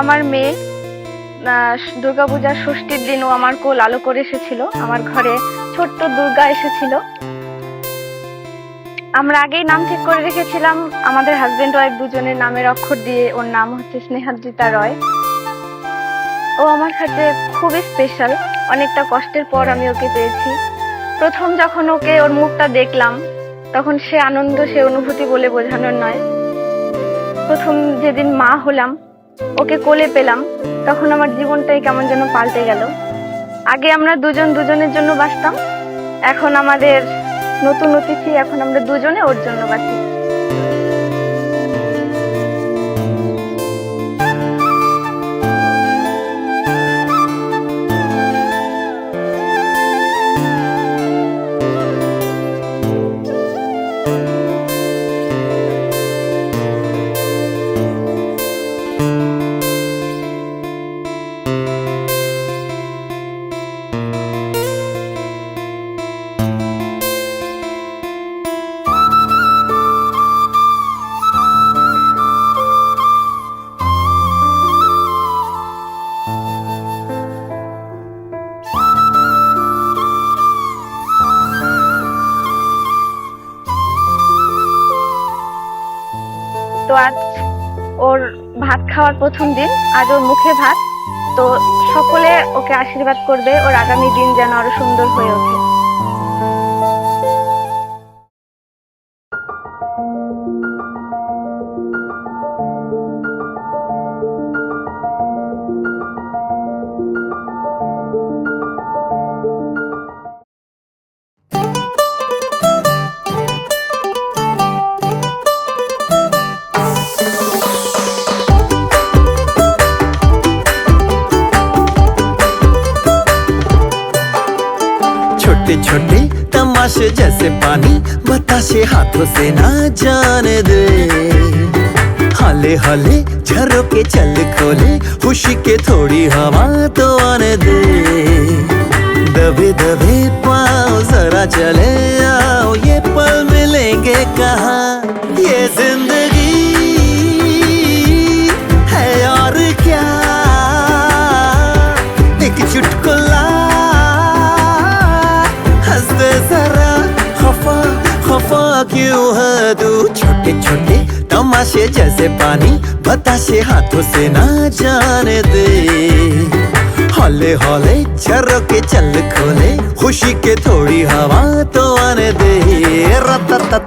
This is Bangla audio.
আমার মেয়ে দুর্গাপূজার ষষ্ঠীর দিনও আমার কোল আলো করে এসেছিল। আমার ঘরে ছোট্ট দুর্গা এসেছিল। আমরা আগেই নাম ঠিক করে রেখেছিলাম। আমাদের হাজবেন্ড ওয়াইফ দুজনের নামের অক্ষর দিয়ে ওর নাম হচ্ছে স্নেহাদ্রিতা রয়। ও আমার কাছে খুবই স্পেশাল অনেকটা কষ্টের পর আমি ওকে পেয়েছি। প্রথম যখন ওকে ওর মুখটা দেখলাম, তখন সে আনন্দ, সে অনুভূতি বলে বোঝানোর নয়। প্রথম যেদিন মা হলাম ওকে কোলে পেলাম, তখন আমার জীবনটাই কেমন যেন পাল্টে গেল। আগে আমরা দুজন দুজনের জন্য বাঁচতাম, এখন আমাদের নতুন অতিথি, এখন আমরা দুজনে ওর জন্য বাঁচি। তো আজ ওর ভাত খাওয়ার প্রথম দিন আজ ওর মুখে ভাত। তো সকলে ওকে আশীর্বাদ করবে। ওর আগামী দিন যেন আরও সুন্দর হয়ে ওঠে। छोटे छोटे, तमाशे जैसे पानी, बताशे हाथों से ना जाने दे। हाले हाले झरोके चल खोले, खुशी के थोड़ी हवा तो आने दे। दबे दबे पाओ जरा चले आओ क्यों है तू? छोटे छोटे तमाशे जैसे पानी, बताशे हाथों से ना जाने दे। हौले हौले झरोके चल खोले, खुशी के थोड़ी हवा तो आने दे। रता